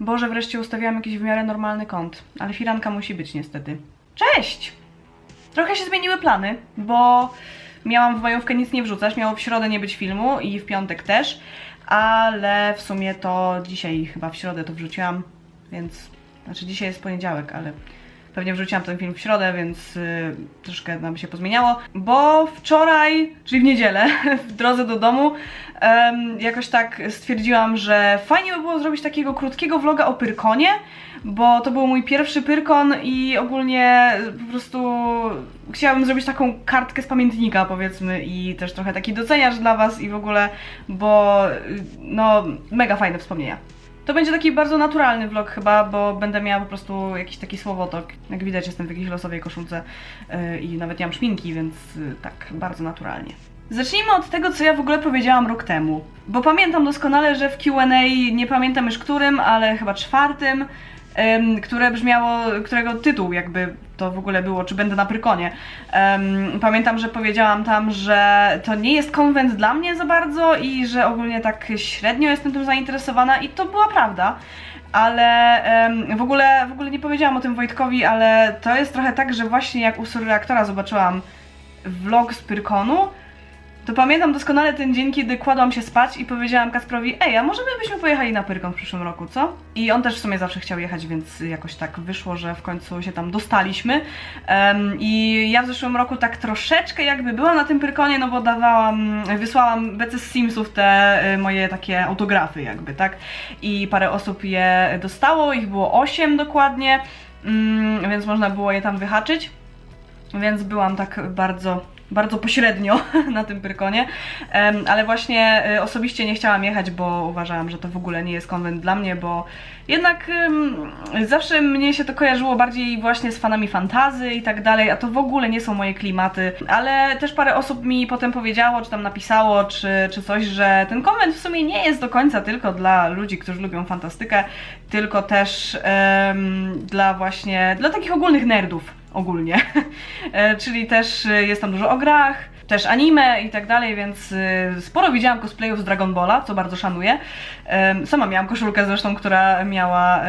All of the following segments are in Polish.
Boże, wreszcie ustawiłam jakiś w miarę normalny kąt, ale firanka musi być niestety. Cześć! Trochę się zmieniły plany, bo miałam w majówkę nic nie wrzucać, miało w środę nie być filmu i w piątek też, ale w sumie to dzisiaj chyba w środę to wrzuciłam, więc, znaczy dzisiaj jest poniedziałek, ale pewnie wrzuciłam ten film w środę, więc y, troszkę nam się pozmieniało, bo wczoraj, czyli w niedzielę, w drodze do domu, jakoś tak stwierdziłam, że fajnie by było zrobić takiego krótkiego vloga o Pyrkonie, bo to był mój pierwszy Pyrkon i ogólnie po prostu chciałabym zrobić taką kartkę z pamiętnika powiedzmy i też trochę taki doceniacz dla Was i w ogóle, bo y, no mega fajne wspomnienia. To będzie taki bardzo naturalny vlog chyba, bo będę miała po prostu jakiś taki słowotok. Jak widać jestem w jakiejś losowej koszulce yy, i nawet nie mam szminki, więc yy, tak, bardzo naturalnie. Zacznijmy od tego, co ja w ogóle powiedziałam rok temu. Bo pamiętam doskonale, że w Q&A, nie pamiętam już którym, ale chyba czwartym, które brzmiało, którego tytuł jakby to w ogóle było, czy będę na Prykonie. Pamiętam, że powiedziałam tam, że to nie jest konwent dla mnie za bardzo i że ogólnie tak średnio jestem tym zainteresowana i to była prawda. Ale w, ogóle, w ogóle nie powiedziałam o tym Wojtkowi, ale to jest trochę tak, że właśnie jak u surreaktora zobaczyłam vlog z Pyrkonu, to pamiętam doskonale ten dzień, kiedy kładłam się spać i powiedziałam Kasprowi, ej, a może my byśmy pojechali na Pyrkon w przyszłym roku, co? I on też w sumie zawsze chciał jechać, więc jakoś tak wyszło, że w końcu się tam dostaliśmy. Em, I ja w zeszłym roku tak troszeczkę jakby byłam na tym Pyrkonie, no bo dawałam, wysłałam bece z Simsów te y, moje takie autografy jakby, tak? I parę osób je dostało, ich było 8 dokładnie, mm, więc można było je tam wyhaczyć. Więc byłam tak bardzo, bardzo pośrednio na tym Pyrkonie, ale właśnie y, osobiście nie chciałam jechać, bo uważałam, że to w ogóle nie jest konwent dla mnie, bo jednak zawsze mnie się to kojarzyło bardziej właśnie z fanami fantazy i tak dalej, a to w ogóle nie są moje klimaty, ale też parę osób mi potem powiedziało, czy tam napisało, czy, czy coś, że ten konwent w sumie nie jest do końca tylko dla ludzi, którzy lubią fantastykę, tylko też em, dla właśnie, dla takich ogólnych nerdów ogólnie. E, Czyli też y, jest tam dużo o grach, też anime i tak dalej, więc y, sporo widziałam cosplayów z Dragon Balla, co bardzo szanuję. Sama miałam koszulkę zresztą, która miała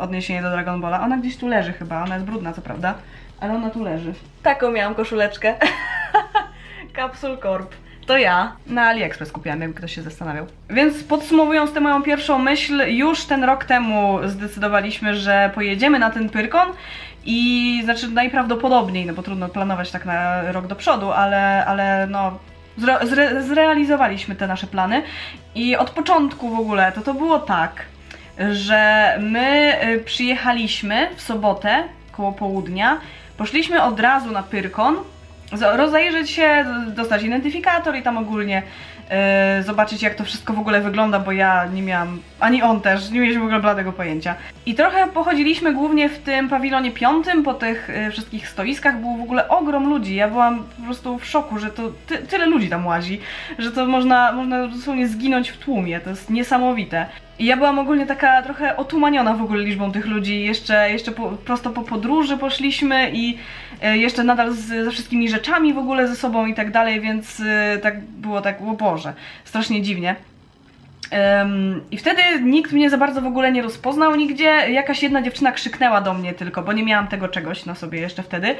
odniesienie do Dragon Balla. Ona gdzieś tu leży chyba, ona jest brudna co prawda, ale ona tu leży. Taką miałam koszuleczkę. Capsule Corp. To ja. Na AliExpress kupiłam, jakby ktoś się zastanawiał. Więc podsumowując tę moją pierwszą myśl, już ten rok temu zdecydowaliśmy, że pojedziemy na ten Pyrkon i znaczy najprawdopodobniej, no bo trudno planować tak na rok do przodu, ale, ale no zre, zre, zrealizowaliśmy te nasze plany. I od początku w ogóle to to było tak, że my y, przyjechaliśmy w sobotę koło południa, poszliśmy od razu na Pyrkon, rozejrzeć się, dostać identyfikator i tam ogólnie y, zobaczyć jak to wszystko w ogóle wygląda, bo ja nie miałam, ani on też, nie mieliśmy w ogóle bladego pojęcia. I trochę pochodziliśmy głównie w tym pawilonie piątym, po tych y, wszystkich stoiskach był w ogóle ogrom ludzi. Ja byłam po prostu w szoku, że to ty, tyle ludzi tam łazi, że to można, można dosłownie zginąć w tłumie, to jest niesamowite. I ja byłam ogólnie taka trochę otumaniona w ogóle liczbą tych ludzi. Jeszcze, jeszcze po, prosto po podróży poszliśmy i e, jeszcze nadal z, ze wszystkimi rzeczami w ogóle ze sobą i tak dalej, więc e, tak było tak, o Boże, strasznie dziwnie. I wtedy nikt mnie za bardzo w ogóle nie rozpoznał nigdzie. Jakaś jedna dziewczyna krzyknęła do mnie tylko, bo nie miałam tego czegoś na sobie jeszcze wtedy.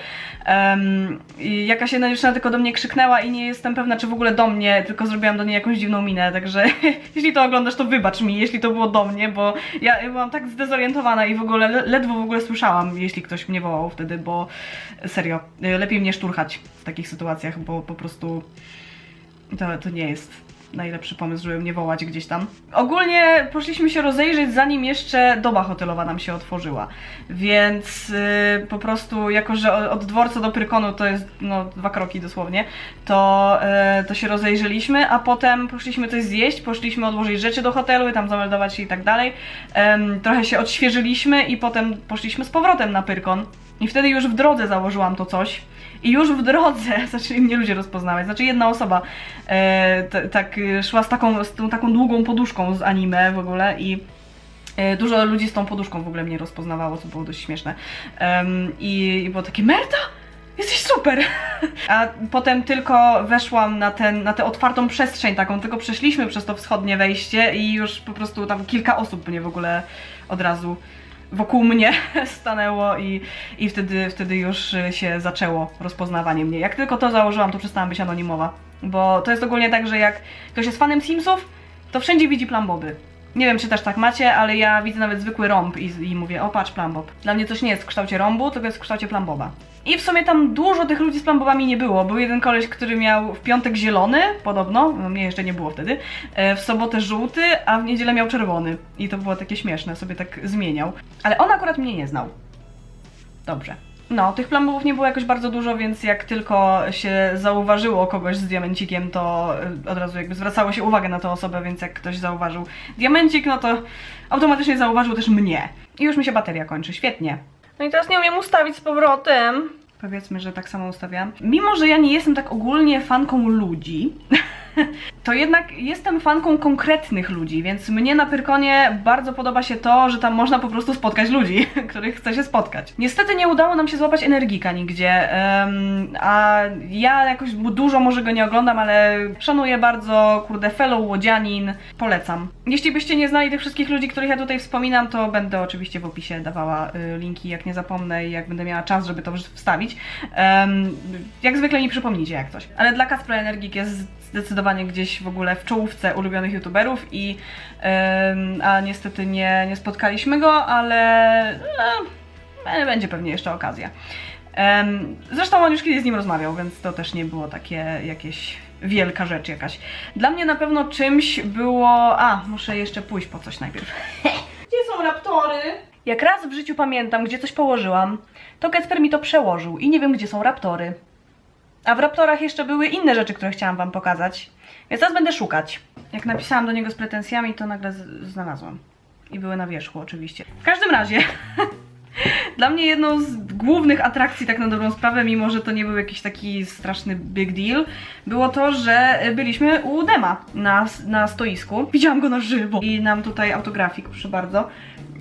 I jakaś jedna dziewczyna tylko do mnie krzyknęła i nie jestem pewna, czy w ogóle do mnie, tylko zrobiłam do niej jakąś dziwną minę. Także jeśli to oglądasz, to wybacz mi, jeśli to było do mnie, bo ja, byłam tak zdezorientowana i w ogóle le- ledwo w ogóle słyszałam, jeśli ktoś mnie wołał wtedy, bo serio, y, lepiej mnie szturchać w takich sytuacjach, bo po prostu to, to nie jest najlepszy pomysł, żeby mnie wołać gdzieś tam. Ogólnie poszliśmy się rozejrzeć, zanim jeszcze doba hotelowa nam się otworzyła. Więc yy, po prostu, jako że od dworca do Prykonu to jest no, dwa kroki dosłownie, to, yy, to się rozejrzeliśmy, a potem poszliśmy coś zjeść, poszliśmy odłożyć rzeczy do hotelu i tam zameldować się i tak dalej. Em, trochę się odświeżyliśmy i potem poszliśmy z powrotem na Pyrkon. I wtedy już w drodze założyłam to coś. I już w drodze zaczęli mnie ludzie rozpoznawać. Znaczy jedna osoba e, tak e, szła z taką, z tą taką długą poduszką z anime w ogóle i e, dużo ludzi z tą poduszką w ogóle mnie rozpoznawało, co było dość śmieszne. I, I było takie, Merta? jesteś super! A potem tylko weszłam na, ten, na tę otwartą przestrzeń taką, tylko przeszliśmy przez to wschodnie wejście i już po prostu tam kilka osób mnie w ogóle od razu wokół mnie stanęło i, i wtedy, wtedy już y, się zaczęło rozpoznawanie mnie. Jak tylko to założyłam, to przestałam być anonimowa. Bo to jest ogólnie tak, że jak ktoś jest fanem Simsów, to wszędzie widzi plamboby. Nie wiem, czy też tak macie, ale ja widzę nawet zwykły rąb i, i mówię, o patrz, plambob. Dla mnie coś nie jest w kształcie rąbu, tylko jest w kształcie plamboba. I w sumie tam dużo tych ludzi z plambobami nie było. Był jeden koleś, który miał w piątek zielony, podobno, no mnie jeszcze nie było wtedy, e, w sobotę żółty, a w niedzielę miał czerwony. I to było takie śmieszne, sobie tak zmieniał. Ale on akurat mnie nie znał. Dobrze. No, tych plambów nie było jakoś bardzo dużo, więc jak tylko się zauważyło kogoś z diamencikiem, to y, od razu jakby zwracało się uwagę na tę osobę, więc jak ktoś zauważył diamencik, no to automatycznie zauważył też mnie. I już mi się bateria kończy, świetnie. No i teraz nie umiem ustawić z powrotem. Powiedzmy, że tak samo ustawiam. Mimo, że ja nie jestem tak ogólnie fanką ludzi, to jednak jestem fanką konkretnych ludzi, więc mnie na Pyrkonie bardzo podoba się to, że tam można po prostu spotkać ludzi, których chce się spotkać. Niestety nie udało nam się złapać energika nigdzie, a ja jakoś dużo może go nie oglądam, ale szanuję bardzo, kurde, fellow łodzianin, polecam. Jeśli byście nie znali tych wszystkich ludzi, których ja tutaj wspominam, to będę oczywiście w opisie dawała y, linki, jak nie zapomnę i jak będę miała czas, żeby to wstawić. Jak zwykle mi przypomnijcie jak coś. Ale dla Kacpra Energik jest zdecydowanie gdzieś w ogóle w czołówce ulubionych youtuberów i em, a niestety nie, nie spotkaliśmy go, ale no, będzie pewnie jeszcze okazja. Em, zresztą on już kiedyś z nim rozmawiał, więc to też nie było takie jakieś wielka rzecz jakaś. Dla mnie na pewno czymś było... A, muszę jeszcze pójść po coś najpierw. Gdzie są raptory? Jak raz w życiu pamiętam, gdzie coś położyłam, to Kacper mi to przełożył i nie wiem, gdzie są raptory. A w raptorach jeszcze były inne rzeczy, które chciałam wam pokazać. Więc teraz będę szukać. Jak napisałam do niego z pretensjami, to nagle znalazłam. I były na wierzchu oczywiście. W każdym razie, dla mnie jedną z głównych atrakcji, tak na dobrą sprawę, mimo że to nie był jakiś taki straszny big deal, było to, że byliśmy u Dema na, na stoisku. Widziałam go na żywo. I nam tutaj autografik, proszę bardzo.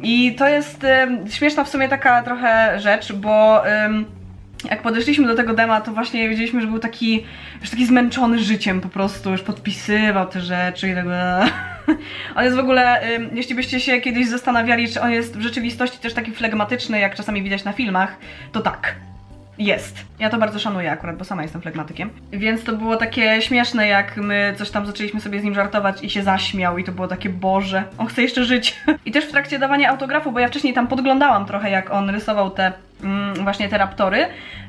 I to jest em, śmieszna w sumie taka trochę rzecz, bo... em, jak podeszliśmy do tego dema, to właśnie wiedzieliśmy, że był taki, już taki zmęczony życiem po prostu, już podpisywał te rzeczy i tak dalej. On jest w ogóle, jeśli byście się kiedyś zastanawiali, czy on jest w rzeczywistości też taki flegmatyczny, jak czasami widać na filmach, to tak. Jest. Ja to bardzo szanuję akurat, bo sama jestem flegmatykiem. Więc to było takie śmieszne, jak my coś tam zaczęliśmy sobie z nim żartować i się zaśmiał i to było takie, Boże, on chce jeszcze żyć. I też w trakcie dawania autografu, bo ja wcześniej tam podglądałam trochę, jak on rysował te właśnie te raptory,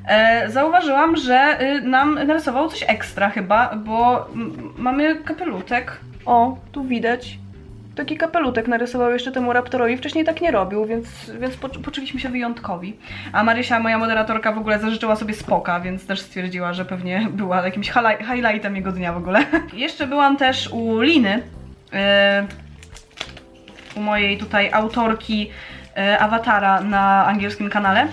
e, zauważyłam, że y, nam narysował coś ekstra chyba, bo mamy kapelutek. O, tu widać. Taki kapelutek narysował jeszcze temu raptorowi, wcześniej tak nie robił, więc, więc poczu- poczuliśmy się wyjątkowi. A Marysia, moja moderatorka, w ogóle zażyczyła sobie spoka, więc też stwierdziła, że pewnie była jakimś highli- highlightem jego dnia w ogóle. jeszcze byłam też u Liny, e, u mojej tutaj autorki e, awatara na angielskim kanale.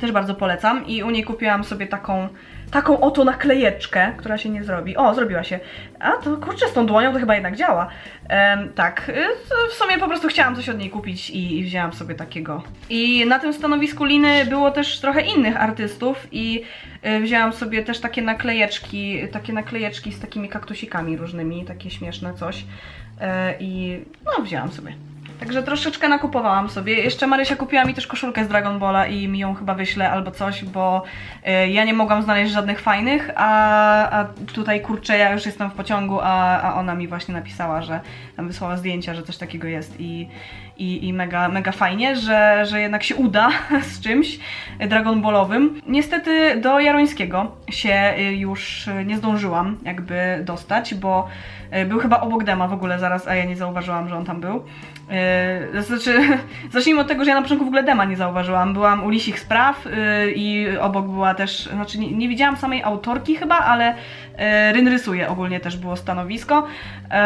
Też bardzo polecam i u niej kupiłam sobie taką taką oto naklejeczkę, która się nie zrobi. O, zrobiła się. A to kurczę, z tą dłonią to chyba jednak działa. Em, tak, y, w sumie po prostu chciałam coś od niej kupić i, i wzięłam sobie takiego. I na tym stanowisku Liny było też trochę innych artystów i y, wzięłam sobie też takie naklejeczki, takie naklejeczki z takimi kaktusikami różnymi, takie śmieszne coś. E, I no, wzięłam sobie. Także troszeczkę nakupowałam sobie. Jeszcze Marysia kupiła mi też koszulkę z Dragon Balla i mi ją chyba wyślę albo coś, bo y, ja nie mogłam znaleźć żadnych fajnych, a, a tutaj kurczę, ja już jestem w pociągu, a, a ona mi właśnie napisała, że tam wysłała zdjęcia, że coś takiego jest i, i, i mega, mega fajnie, że, że jednak się uda z czymś Dragon Ballowym. Niestety do Jarońskiego się y, już y, nie zdążyłam jakby dostać, bo y, był chyba obok Dema w ogóle zaraz, a ja nie zauważyłam, że on tam był. Yy, znaczy, zacznijmy od tego, że ja na początku w ogóle Dema nie zauważyłam. Byłam u Lisich Spraw i obok była też, znaczy nie, nie widziałam samej autorki chyba, ale Ryn rysuje ogólnie też było stanowisko.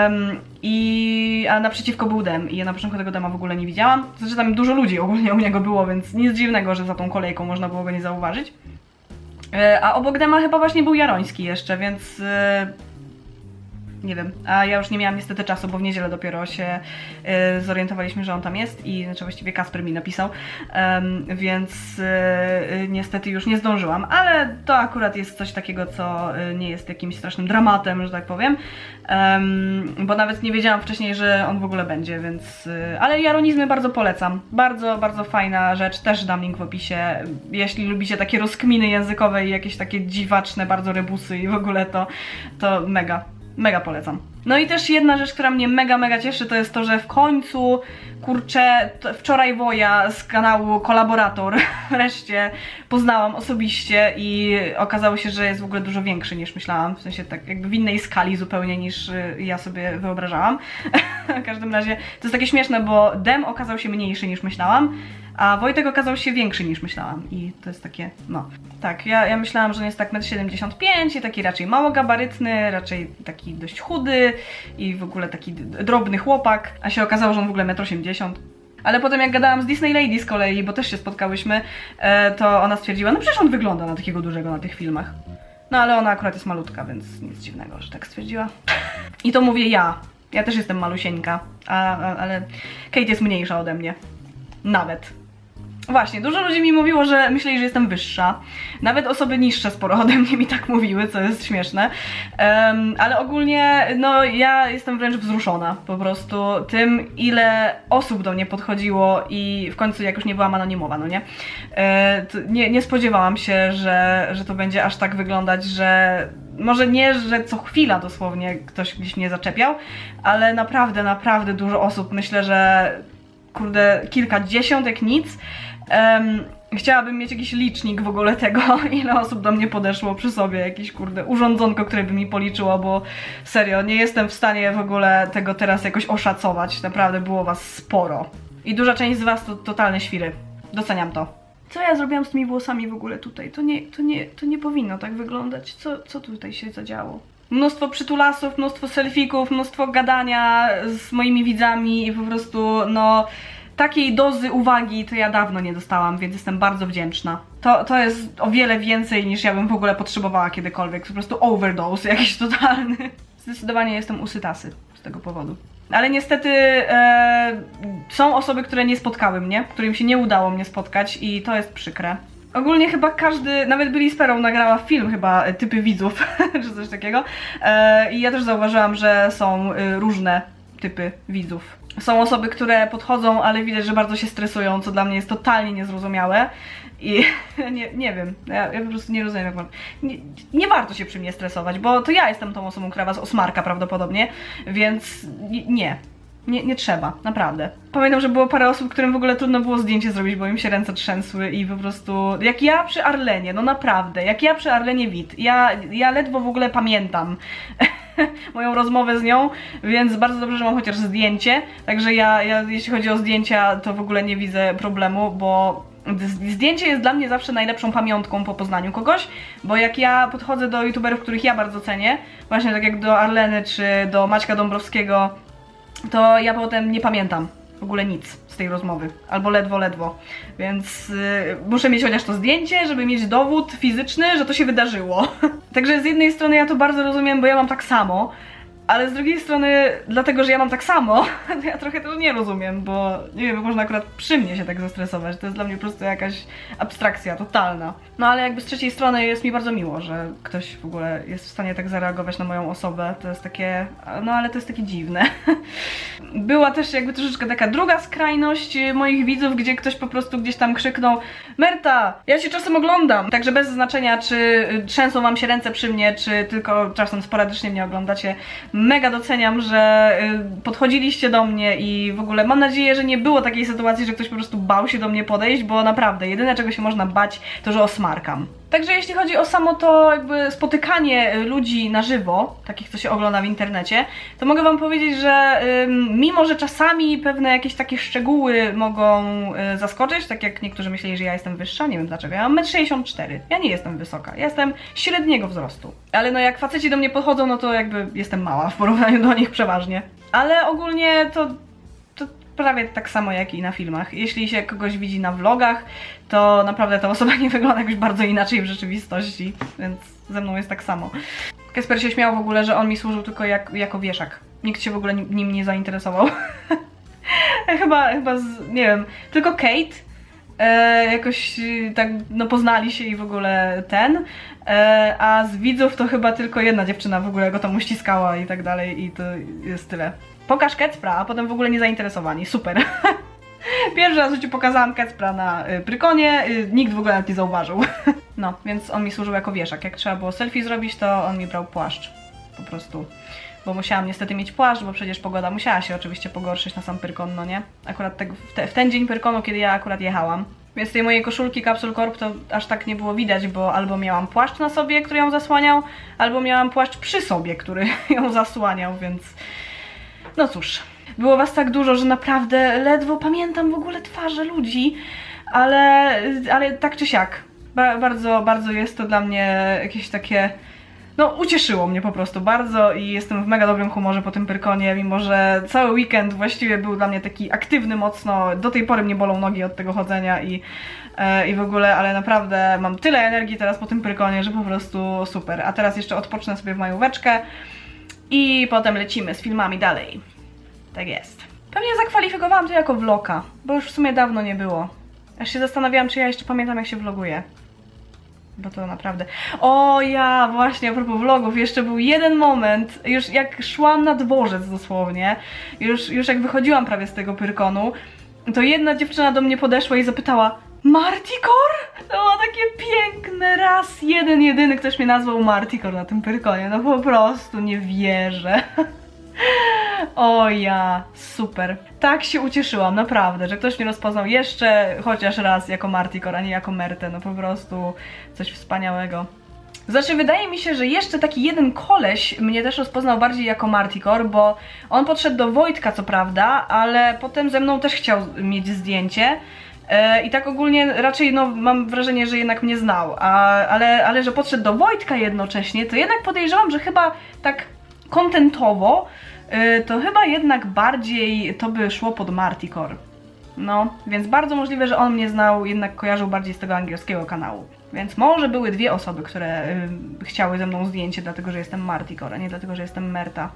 Ym, I a naprzeciwko był Dem i ja na początku tego Dema w ogóle nie widziałam. Znaczy tam dużo ludzi ogólnie u niego było, więc nic dziwnego, że za tą kolejką można było go nie zauważyć. Yy, a obok Dema chyba właśnie był Jaroński jeszcze, więc yy, Nie wiem. A ja już nie miałam niestety czasu, bo w niedzielę dopiero się y, zorientowaliśmy, że on tam jest i znaczy właściwie Kasper mi napisał, em, więc y, y, niestety już nie zdążyłam, ale to akurat jest coś takiego, co y, nie jest jakimś strasznym dramatem, że tak powiem, Em, bo nawet nie wiedziałam wcześniej, że on w ogóle będzie, więc... y, ale Jaronizmy bardzo polecam. Bardzo, bardzo fajna rzecz, też dam link w opisie. Jeśli lubicie takie rozkminy językowe i jakieś takie dziwaczne bardzo rebusy i w ogóle to, to mega, mega polecam. No i też jedna rzecz, która mnie mega, mega cieszy, to jest to, że w końcu, kurczę, wczoraj Woja z kanału Kolaborator wreszcie poznałam osobiście i okazało się, że jest w ogóle dużo większy niż myślałam, w sensie tak jakby w innej skali zupełnie niż y, ja sobie wyobrażałam. w każdym razie to jest takie śmieszne, bo Dem okazał się mniejszy niż myślałam, a Wojtek okazał się większy niż myślałam i to jest takie, no. Tak, ja, ja myślałam, że on jest tak 1,75 m i taki raczej małogabarytny, raczej taki dość chudy i w ogóle taki drobny chłopak, a się okazało, że on w ogóle 1,80 m. Ale potem jak gadałam z Disney Lady z kolei, bo też się spotkałyśmy, e, to ona stwierdziła, no przecież on wygląda na takiego dużego na tych filmach. No ale ona akurat jest malutka, więc nic dziwnego, że tak stwierdziła. I to mówię ja. Ja też jestem malusieńka, a, a, ale Kate jest mniejsza ode mnie. Nawet. Właśnie, dużo ludzi mi mówiło, że myśleli, że jestem wyższa. Nawet osoby niższe sporo ode mnie mi tak mówiły, co jest śmieszne. Em, ale ogólnie, no ja jestem wręcz wzruszona po prostu tym, ile osób do mnie podchodziło i w końcu jak już nie byłam anonimowa, no nie? E, nie, nie spodziewałam się, że, że to będzie aż tak wyglądać, że może nie, że co chwila dosłownie ktoś gdzieś mnie zaczepiał, ale naprawdę, naprawdę dużo osób, myślę, że kurde, kilkadziesiąt jak nic. Em, chciałabym mieć jakiś licznik w ogóle tego, ile osób do mnie podeszło przy sobie, jakieś kurde urządzonko, które by mi policzyło, bo serio, nie jestem w stanie w ogóle tego teraz jakoś oszacować. Naprawdę było was sporo. I duża część z was to totalne świry. Doceniam to. Co ja zrobiłam z tymi włosami w ogóle tutaj? To nie, to nie, to nie powinno tak wyglądać. Co, co tutaj się zadziało? Mnóstwo przytulasów, mnóstwo selfików, mnóstwo gadania z moimi widzami i po prostu, no, takiej dozy uwagi to ja dawno nie dostałam, więc jestem bardzo wdzięczna. To, to jest o wiele więcej niż ja bym w ogóle potrzebowała kiedykolwiek. Po prostu overdose jakiś totalny. Zdecydowanie jestem usytasy z tego powodu. Ale niestety e, są osoby, które nie spotkały mnie, którym się nie udało mnie spotkać i to jest przykre. Ogólnie chyba każdy, nawet Billy Sparrow nagrała film chyba e, typy widzów, czy coś takiego. E, I ja też zauważyłam, że są e, różne typy widzów. Są osoby, które podchodzą, ale widać, że bardzo się stresują, co dla mnie jest totalnie niezrozumiałe. I nie, nie wiem, ja, ja po prostu nie rozumiem, jak mam. Nie, nie warto się przy mnie stresować, bo to ja jestem tą osobą, która was osmarka prawdopodobnie, więc nie- nie. Nie, trzeba, naprawdę. Pamiętam, że było parę osób, którym w ogóle trudno było zdjęcie zrobić, bo im się ręce trzęsły i po prostu... Jak ja przy Arlenie, no naprawdę, jak ja przy Arlenie Wit. Ja, ja ledwo w ogóle pamiętam moją rozmowę z nią, więc bardzo dobrze, że mam chociaż zdjęcie. Także ja, ja jeśli chodzi o zdjęcia, to w ogóle nie widzę problemu, bo zdjęcie jest dla mnie zawsze najlepszą pamiątką po poznaniu kogoś, bo jak ja podchodzę do youtuberów, których ja bardzo cenię, właśnie tak jak do Arleny czy do Maćka Dąbrowskiego, to ja potem nie pamiętam w ogóle nic tej rozmowy, albo ledwo, ledwo. Więc y, muszę mieć chociaż to zdjęcie, żeby mieć dowód fizyczny, że to się wydarzyło. Także z jednej strony ja to bardzo rozumiem, bo ja mam tak samo, ale z drugiej strony, dlatego że ja mam tak samo, to ja trochę też nie rozumiem, bo nie wiem, można akurat przy mnie się tak zestresować. To jest dla mnie po prostu jakaś abstrakcja totalna. No ale jakby z trzeciej strony jest mi bardzo miło, że ktoś w ogóle jest w stanie tak zareagować na moją osobę. To jest takie, no ale to jest takie dziwne. Była też jakby troszeczkę taka druga skrajność y, moich widzów, gdzie ktoś po prostu gdzieś tam krzyknął Merta, ja cię czasem oglądam. Także bez znaczenia, czy y, trzęsą wam się ręce przy mnie, czy tylko czasem sporadycznie mnie oglądacie. Mega doceniam, że y, podchodziliście do mnie i w ogóle mam nadzieję, że nie było takiej sytuacji, że ktoś po prostu bał się do mnie podejść, bo naprawdę jedyne czego się można bać, to że osmarkam. Także jeśli chodzi o samo to jakby spotykanie y, ludzi na żywo, takich co się ogląda w internecie, to mogę wam powiedzieć, że mimo, że czasami pewne jakieś takie szczegóły mogą y, zaskoczyć, tak jak niektórzy myśleli, że ja jestem wyższa, nie wiem dlaczego, ja mam 1,64 m, ja nie jestem wysoka, ja jestem średniego wzrostu. Ale no jak faceci do mnie podchodzą, no to jakby jestem mała w porównaniu do nich przeważnie. Ale ogólnie to prawie tak samo jak i na filmach. Jeśli się kogoś widzi na vlogach, to naprawdę ta osoba nie wygląda jakoś bardzo inaczej w rzeczywistości, więc ze mną jest tak samo. Kesper się śmiał w ogóle, że on mi służył tylko jak, jako wieszak. Nikt się w ogóle nim, nie zainteresował. chyba, chyba, z, nie wiem, tylko Kate e, jakoś e, tak, no poznali się i w ogóle ten, e, a z widzów to chyba tylko jedna dziewczyna w ogóle go tam uściskała i tak dalej i to jest tyle. Pokaż Kecpra, a potem w ogóle nie zainteresowani. Super. Pierwszy raz w życiu pokazałam Kecpra na y, Prykonie, y, nikt w ogóle nawet nie zauważył. No, więc on mi służył jako wieszak. Jak trzeba było selfie zrobić, to on mi brał płaszcz. Po prostu. Bo musiałam niestety mieć płaszcz, bo przecież pogoda musiała się oczywiście pogorszyć na sam Pyrkon, no nie? Akurat tego, w, te, w ten dzień Pyrkonu, kiedy ja akurat jechałam. Więc tej mojej koszulki Capsule Corp to aż tak nie było widać, bo albo miałam płaszcz na sobie, który ją zasłaniał, albo miałam płaszcz przy sobie, który ją zasłaniał, więc... No cóż, było was tak dużo, że naprawdę ledwo pamiętam w ogóle twarze ludzi, ale, ale tak czy siak. Ba bardzo, bardzo jest to dla mnie jakieś takie. No, ucieszyło mnie po prostu bardzo i jestem w mega dobrym humorze po tym Pyrkonie, mimo że cały weekend właściwie był dla mnie taki aktywny mocno. Do tej pory mnie bolą nogi od tego chodzenia i, e, i w ogóle, ale naprawdę mam tyle energii teraz po tym Pyrkonie, że po prostu super. A teraz jeszcze odpocznę sobie w majóweczkę i potem lecimy z filmami dalej. Tak jest. Pewnie zakwalifikowałam to jako vloga, bo już w sumie dawno nie było. Aż się zastanawiałam, czy ja jeszcze pamiętam, jak się vloguje. Bo to naprawdę. O ja, właśnie a propos vlogów, jeszcze był jeden moment, już jak szłam na dworzec dosłownie, już, już jak wychodziłam prawie z tego pyrkonu, to jedna dziewczyna do mnie podeszła i zapytała Martikor? To było takie piękne, raz jeden, jedyny ktoś mnie nazwał Martikor na tym pyrkonie, no po prostu nie wierzę. O ja, super. Tak się ucieszyłam, naprawdę, że ktoś mnie rozpoznał jeszcze chociaż raz jako Martikor, a nie jako Mertę. No po prostu coś wspaniałego. Znaczy, wydaje mi się, że jeszcze taki jeden koleś mnie też rozpoznał bardziej jako Martikor, bo on podszedł do Wojtka, co prawda, ale potem ze mną też chciał mieć zdjęcie. E, I tak ogólnie raczej no, mam wrażenie, że jednak mnie znał, a, ale, ale że podszedł do Wojtka jednocześnie, to jednak podejrzewam, że chyba tak kontentowo y, to chyba jednak bardziej to by szło pod Martikor. No, więc bardzo możliwe, że on mnie znał, jednak kojarzył bardziej z tego angielskiego kanału. Więc może były dwie osoby, które y, chciały ze mną zdjęcie, dlatego że jestem Martikor, a nie dlatego, że jestem Merta.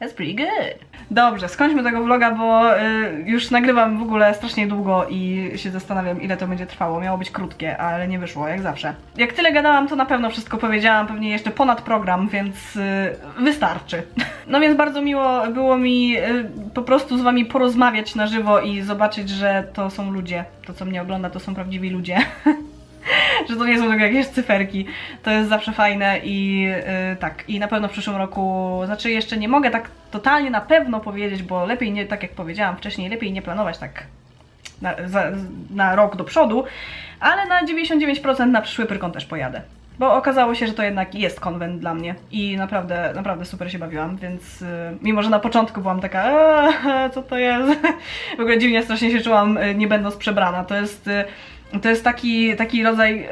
That's pretty good. Dobrze, skończmy tego vloga, bo y, już nagrywam w ogóle strasznie długo i się zastanawiam, ile to będzie trwało. Miało być krótkie, ale nie wyszło, jak zawsze. Jak tyle gadałam, to na pewno wszystko powiedziałam, pewnie jeszcze ponad program, więc y, wystarczy. No więc bardzo miło było mi y, po prostu z wami porozmawiać na żywo i zobaczyć, że to są ludzie. To, co mnie ogląda, to są prawdziwi ludzie. że to nie są tylko jakieś cyferki. To jest zawsze fajne i yy, tak, i na pewno w przyszłym roku, znaczy jeszcze nie mogę tak totalnie na pewno powiedzieć, bo lepiej nie, tak jak powiedziałam wcześniej, lepiej nie planować tak na, za, na rok do przodu, ale na 99% na przyszły pyrkon też pojadę. Bo okazało się, że to jednak jest konwent dla mnie i naprawdę, naprawdę super się bawiłam, więc yy, mimo, że na początku byłam taka, eee, co to jest? W ogóle dziwnie strasznie się czułam, yy, nie będąc przebrana. To jest, yy, to jest taki, taki rodzaj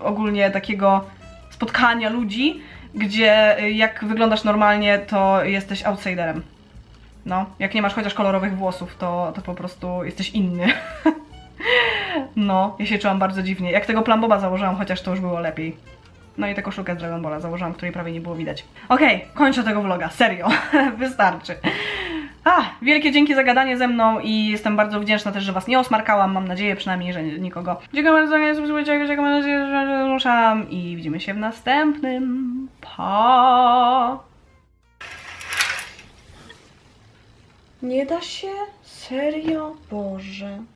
ogólnie takiego spotkania ludzi, gdzie y, jak wyglądasz normalnie, to jesteś outsiderem. No, jak nie masz chociaż kolorowych włosów, to, to po prostu jesteś inny. no, ja się czułam bardzo dziwnie. Jak tego plamboba założyłam, chociaż to już było lepiej. No i tę koszulkę z Dragon Balla założyłam, której prawie nie było widać. Okej, okay, kończę tego vloga, serio. Wystarczy. A, wielkie dzięki za gadanie ze mną i jestem bardzo wdzięczna też, że was nie osmarkałam, mam nadzieję przynajmniej, że nikogo. Dziękuję bardzo, nie subskrybujcie, dziękuję bardzo, że ruszam i widzimy się w następnym. Pa! Nie da się? Serio? Boże.